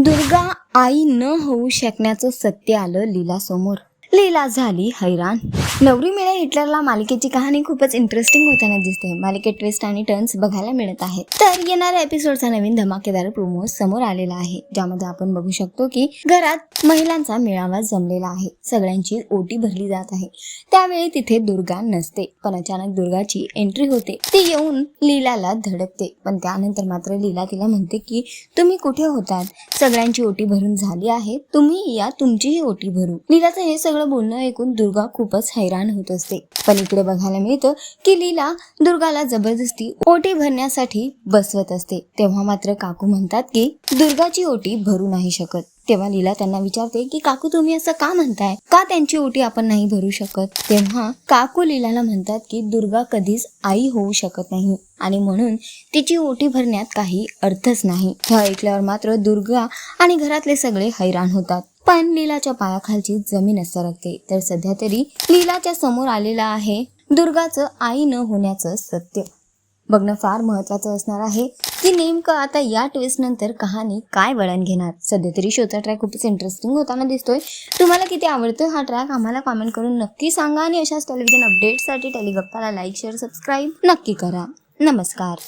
दुर्गा आई न होऊ शकण्याचं सत्य आलं लीला समोर लीला झाली हैराण. नवरी मिळे हिटलरला मालिकेची कहाणी खूपच इंटरेस्टिंग होताना दिसते. मालिकेत ट्विस्ट आणि टर्न्स बघायला मिळत आहेत. तर येणाऱ्या एपिसोडचा नवीन धमाकेदार प्रोमो समोर आलेला आहे. ज्यामध्ये आपण बघू शकतो की घरात महिलांचा मेळावा जमलेला आहे. सगळ्यांची ओटी भरली जात आहे. त्यावेळी तिथे दुर्गा नसते पण अचानक दुर्गाची एंट्री होते. ती येऊन लीलाला धडकते. पण त्यानंतर मात्र लीला तिला म्हणते की तुम्ही कुठे होतात? सगळ्यांची ओटी भरून झाली आहे. तुम्ही या तुमचीही ओटी भरू. लीलाचं हे सगळं बोलणं ऐकून दुर्गा खूपच हैराण होत असते. पण इकडे बघायला मिळतं की लीला दुर्गाला जबरदस्ती ओटी भरण्यासाठी बसवत असते. तेव्हा मात्र काकू म्हणतात की दुर्गाची ओटी भरू नाही शकत. तेव्हा लीला त्यांना विचारते की काकू तुम्ही असं का म्हणताय? का त्यांची ओटी आपण नाही भरू शकत? तेव्हा काकू लीलाला म्हणतात की दुर्गा कधीच आई होऊ शकत नाही आणि म्हणून तिची ओटी भरण्यात काही अर्थच नाही. हे ऐकल्यावर मात्र दुर्गा आणि घरातले सगळे हैराण होतात. पण लीलाच्या पायाखालची जमीन सरकते. तर सध्या तरी लीलाच्या समोर आलेलं आहे दुर्गाचं आई न होण्याचं सत्य. बघणं फार महत्वाचं असणार आहे की नेमकं आता या ट्विस्ट नंतर कहाणी काय वळण घेणार? सध्या तरी शोचा ट्रॅक खूपच इंटरेस्टिंग होताना दिसतोय. तुम्हाला किती आवडतोय हा ट्रॅक आम्हाला कमेंट करून नक्की सांगा आणि अशाच टेलिव्हिजन अपडेट्ससाठी टेलिगप्पाला लाईक शेअर सबस्क्राईब नक्की करा. नमस्कार.